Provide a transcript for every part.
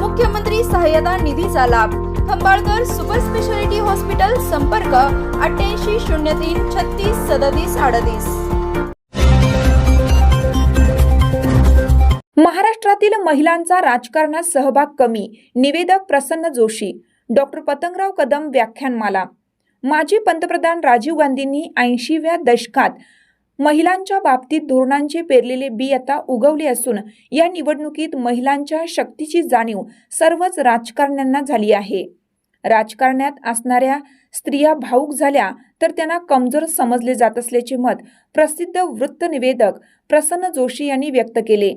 मुख्यमंत्री सहाय्यता निधीचा लाभ. खंबाळकर सुपर स्पेशालिटी हॉस्पिटल संपर्क अठ्ठ्याऐंशी शून्य तीन छत्तीस सदतीस अडतीस. महाराष्ट्रातील महिलांचा राजकारणात सहभाग कमी निवेदक प्रसन्न जोशी. डॉक्टर पतंगराव कदम व्याख्यानमाला. माजी पंतप्रधान राजीव गांधींनी ऐंशीव्या दशकात महिलांच्या बाबतीत धोरणांचे पेरलेले बी आता उगवले असून या निवडणुकीत महिलांच्या शक्तीची जाणीव सर्वच राजकारण्यांना झाली आहे. राजकारण्यात असणाऱ्या स्त्रिया भाऊक झाल्या तर त्यांना कमजोर समजले जात असल्याचे मत प्रसिद्ध वृत्तनिवेदक प्रसन्न जोशी यांनी व्यक्त केले.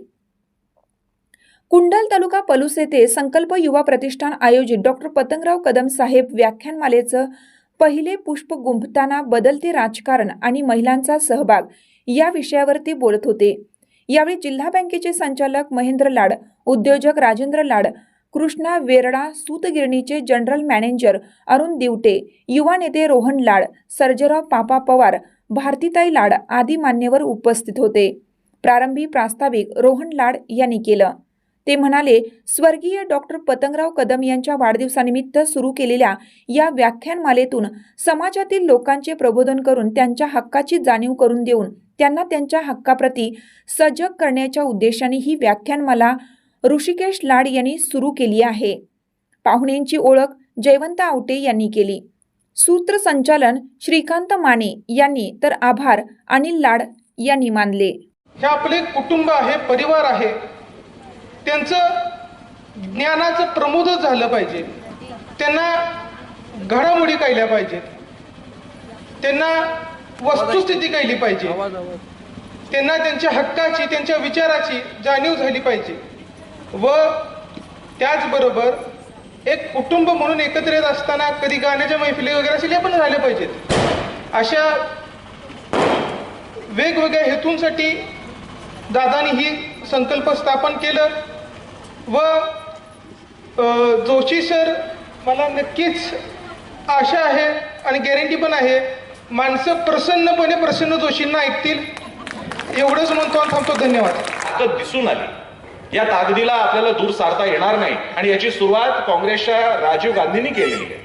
कुंडल तालुका पलूस येथे संकल्प युवा प्रतिष्ठान आयोजित डॉक्टर पतंगराव कदम साहेब व्याख्यानमालेचं पहिले पुष्प गुंफताना बदलते राजकारण आणि महिलांचा सहभाग या विषयावर ते बोलत होते. यावेळी जिल्हा बँकेचे संचालक महेंद्र लाड उद्योजक राजेंद्र लाड कृष्णा वेरडा सूतगिरणीचे जनरल मॅनेजर अरुण दिवटे युवा नेते रोहन लाड सर्जेराव पापा पवार भारतीताई लाड आदी मान्यवर उपस्थित होते. प्रारंभी प्रास्ताविक रोहन लाड यांनी केलं. ते म्हणाले स्वर्गीय डॉक्टर पतंगराव कदम यांच्या वाढदिवसानिमित्त सुरू केलेल्या या व्याख्यानमालेतून समाजातील लोकांचे प्रबोधन करून त्यांच्या हक्काची जाणीव करून देऊन त्यांना त्यांच्या हक्काप्रती सजग करण्याच्या उद्देशाने ही व्याख्यानमाला ऋषिकेश लाड यांनी सुरू केली आहे. पाहुण्यांची ओळख जयवंत आवटे यांनी केली. सूत्रसंचालन श्रीकांत माने यांनी तर आभार अनिल लाड यांनी मानले. हे आपले कुटुंब आहे परिवार आहे. त्यांचं ज्ञानाचं प्रमोदच झालं पाहिजे. त्यांना घडामोडी कळल्या पाहिजेत. त्यांना वस्तुस्थिती कळली पाहिजे. त्यांना त्यांच्या हक्काची त्यांच्या विचाराची जाणीव झाली पाहिजे. व त्याचबरोबर एक कुटुंब म्हणून एकत्र येत असताना कधी गाण्याच्या मैफिली वगैरे असेल या पण झाल्या पाहिजेत अशा वेगवेगळ्या हेतूंसाठी दादानी ही संकल्प स्थापन केलं. व जोशी सर मला नक्कीच आशा आहे आणि गॅरंटी पण आहे माणसं प्रसन्नपणे प्रसन्न जोशींना ऐकतील. एवढंच म्हणतो आणि थांबतो. धन्यवाद. आता दिसून आली. या ताकदीला आपल्याला दूर सारता येणार नाही आणि याची सुरुवात काँग्रेसच्या राजीव गांधींनी केलेली आहे.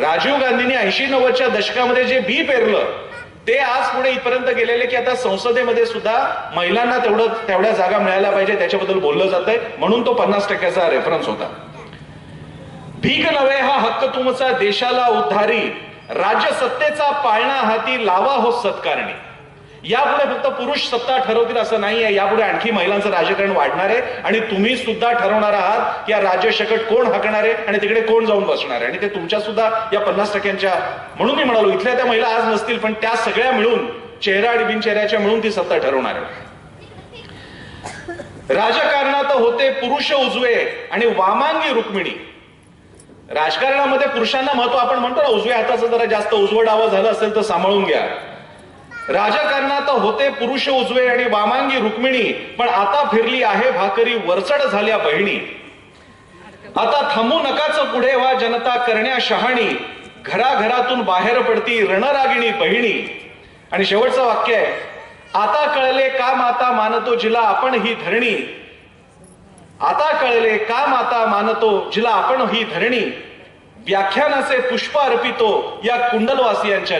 राजीव गांधींनी ऐंशी नव्वदच्या दशकामध्ये जे बी पेरलं ते आज पुढे इथपर्यंत गेलेले की आता संसदेमध्ये सुद्धा महिलांना तेवढं तेवढ्या जागा मिळायला पाहिजे त्याच्याबद्दल बोललं जात आहे म्हणून तो पन्नास टक्क्याचा रेफरन्स होता. भीक नव्हे हा हक्क तुमचा देशाला उद्धारी. राज्य सत्तेचा पाळणा हाती लावा हो सत्कारणी. यापुढे फक्त पुरुष सत्ता ठरवतील असं नाही आहे यापुढे आणखी महिलांचं राजकारण वाढणार आहे आणि तुम्ही सुद्धा ठरवणार आहात की या राज्य शकट कोण हाकणार आहे आणि तिकडे कोण जाऊन बसणार आहे. आणि ते तुमच्या सुद्धा या पन्नास टक्क्यांच्या म्हणून मी म्हणालो इथल्या त्या महिला आज नसतील पण त्या सगळ्या मिळून चेहरा आणि बिनचेहऱ्याच्या मिळून ती सत्ता ठरवणार आहे. राजकारणात होते पुरुष उजवे आणि वामांगी रुक्मिणी. राजकारणामध्ये पुरुषांना महत्त्व आपण म्हणतो ना उजव्या हाताचं जरा जास्त उजवं डावं झालं असेल तर सांभाळून घ्या. राजकारणात होते पुरुष उजवे आणि वामांगी रुक्मिणी पण आता फिरली आहे भाकरी वरचड झाल्या बहिणी. आता थांबू नकाच पुढे व्हा जनता करण्या शहाणी. घराघरातून बाहेर पडती रणरागिणी बहिणी. आणि शेवटचं वाक्य आहे आता कळले का माता मानतो जिला आपण ही धरणी? आता कळले का माता मानतो जिला आपण ही धरणी? व्याख्यानाचे पुष्प अर्पितो या कुंडलवासियांच्या